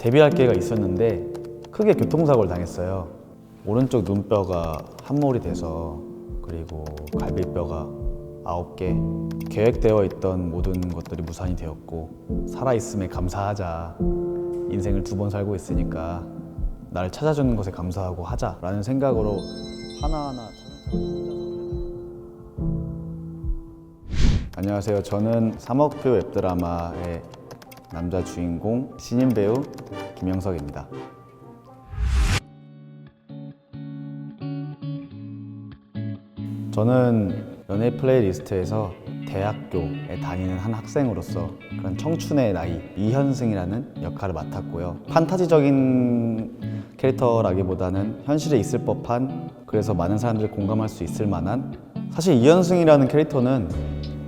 데뷔할 기회가 있었는데 크게 교통사고를 당했어요. 오른쪽 눈뼈가 함몰이 돼서 그리고 갈비뼈가 아홉 개 계획되어 있던 모든 것들이 무산이 되었고 살아 있음에 감사하자. 인생을 두 번 살고 있으니까 나를 찾아주는 것에 감사하고 하자라는 생각으로 하나하나 안녕하세요. 저는 3억표 웹드라마의 남자 주인공 신인 배우 김영석입니다. 저는 연예 플레이리스트에서 대학교에 다니는 한 학생으로서 그런 청춘의 나이 이현승이라는 역할을 맡았고요. 판타지적인 캐릭터라기보다는 현실에 있을 법한 그래서 많은 사람들이 공감할 수 있을 만한 사실 이현승이라는 캐릭터는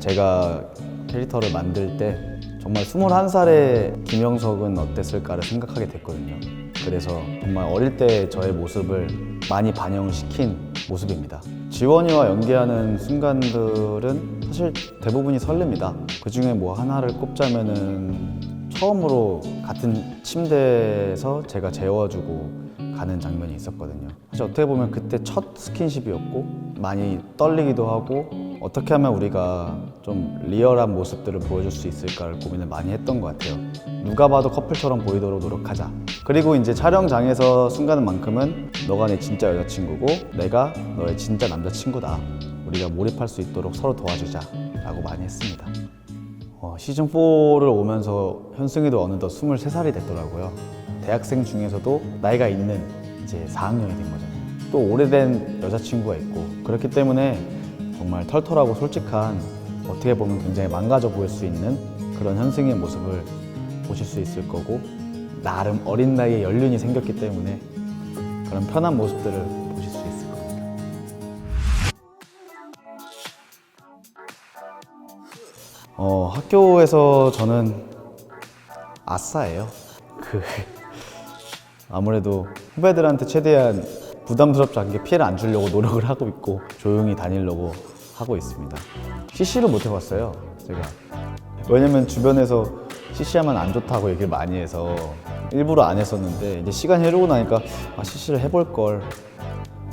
제가 캐릭터를 만들 때 정말 21살의 김영석은 어땠을까를 생각하게 됐거든요. 그래서 정말 어릴 때 저의 모습을 많이 반영을 시킨 모습입니다. 지원이와 연기하는 순간들은 사실 대부분이 설렙니다. 그 중에 뭐 하나를 꼽자면은 처음으로 같은 침대에서 제가 재워주고 가는 장면이 있었거든요. 사실 어떻게 보면 그때 첫 스킨십이었고 많이 떨리기도 하고 어떻게 하면 우리가 좀 리얼한 모습들을 보여줄 수 있을까를 고민을 많이 했던 것 같아요. 누가 봐도 커플처럼 보이도록 노력하자. 그리고 이제 촬영장에서 순간만큼은 너가 내 진짜 여자친구고 내가 너의 진짜 남자친구다. 우리가 몰입할 수 있도록 서로 도와주자. 라고 많이 했습니다. 어, 시즌 4를 오면서 현승이도 어느덧 23살이 됐더라고요. 대학생 중에서도 나이가 있는 이제 4학년이 된 거잖아요. 또 오래된 여자친구가 있고 그렇기 때문에 정말 털털하고 솔직한 어떻게 보면 굉장히 망가져 보일 수 있는 그런 현승의 모습을 보실 수 있을 거고 나름 어린 나이에 연륜이 생겼기 때문에 그런 편한 모습들을 보실 수 있을 겁니다. 어, 학교에서 저는 아싸예요. 그 아무래도 후배들한테 최대한 부담스럽지 않게 피해를 안 주려고 노력을 하고 있고 조용히 다니려고 하고 있습니다. CC를 못 해봤어요, 제가. 왜냐면 주변에서 CC하면 안 좋다고 얘기를 많이 해서 일부러 안 했었는데 이제 시간이 흐르고 나니까 아, CC를 해볼 걸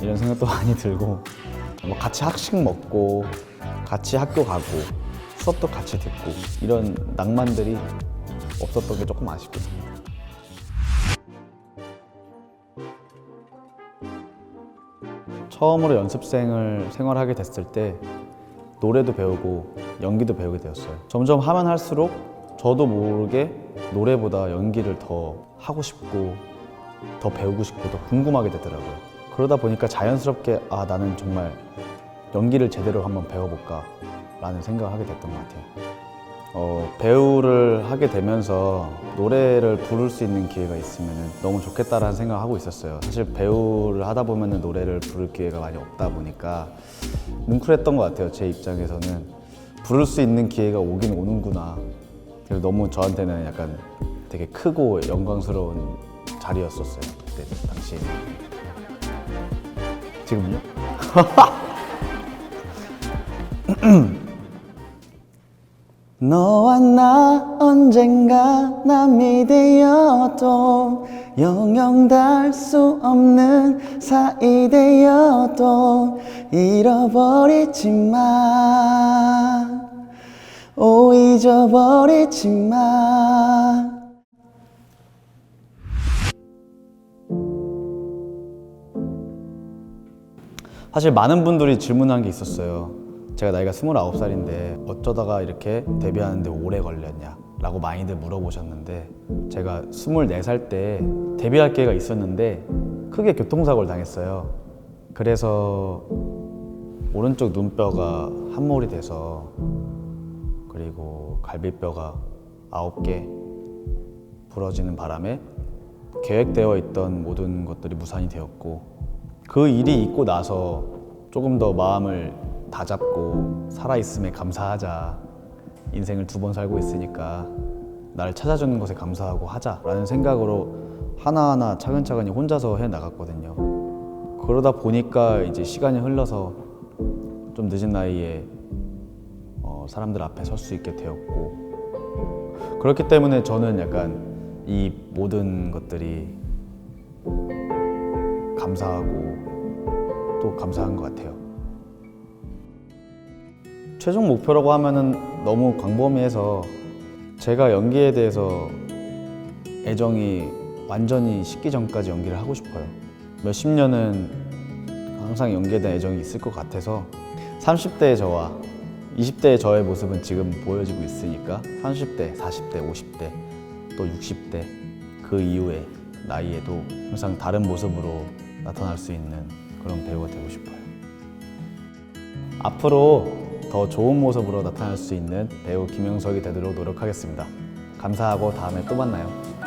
이런 생각도 많이 들고 뭐 같이 학식 먹고 같이 학교 가고 수업도 같이 듣고 이런 낭만들이 없었던 게 조금 합니다. 처음으로 연습생을 생활하게 됐을 때 노래도 배우고 연기도 배우게 되었어요. 점점 하면 할수록 저도 모르게 노래보다 연기를 더 하고 싶고 더 배우고 싶고 더 궁금하게 되더라고요. 그러다 보니까 자연스럽게 아 나는 정말 연기를 제대로 한번 배워볼까 라는 생각을 하게 됐던 것 같아요. 어, 배우를 하게 되면서 노래를 부를 수 있는 기회가 있으면 너무 좋겠다라는 생각을 하고 있었어요. 사실 배우를 하다 보면 노래를 부를 기회가 많이 없다 보니까 뭉클했던 것 같아요. 제 입장에서는 부를 수 있는 기회가 오긴 오는구나. 그래서 너무 저한테는 약간 되게 크고 영광스러운 자리였었어요. 그때 당시에. 지금요? 너와 나 언젠가 남이 되어도 영영 닿을 수 없는 사이 되어도 잃어버리지 마. 오 잊어버리지 마. 사실 많은 분들이 질문한 게 있었어요. 제가 나이가 29살인데 어쩌다가 이렇게 데뷔하는데 오래 걸렸냐? 라고 많이들 물어보셨는데 제가 24살 때 데뷔할 기회가 있었는데 크게 교통사고를 당했어요. 그래서 오른쪽 눈뼈가 함몰이 돼서 그리고 갈비뼈가 9개 부러지는 바람에 계획되어 있던 모든 것들이 무산이 되었고 그 일이 있고 나서 조금 더 마음을 다 잡고 살아있음에 감사하자 인생을 두 번 살고 있으니까 나를 찾아주는 것에 감사하고 하자라는 생각으로 하나하나 차근차근히 혼자서 해 나갔거든요 그러다 보니까 이제 시간이 흘러서 좀 늦은 나이에 어, 사람들 앞에 설 수 있게 되었고 그렇기 때문에 저는 약간 이 모든 것들이 감사하고 또 감사한 것 같아요. 최종 목표라고 하면은 너무 광범위해서 제가 연기에 대해서 애정이 완전히 식기 전까지 연기를 하고 싶어요. 몇십 년은 항상 연기에 대한 애정이 있을 것 같아서 30대의 저와 20대의 저의 모습은 지금 보여지고 있으니까 30대, 40대, 50대, 또 60대 그 이후의 나이에도 항상 다른 모습으로 나타날 수 있는 그런 배우가 되고 싶어요. 앞으로 더 좋은 모습으로 나타날 수 있는 배우 김영석이 되도록 노력하겠습니다. 감사하고 다음에 또 만나요.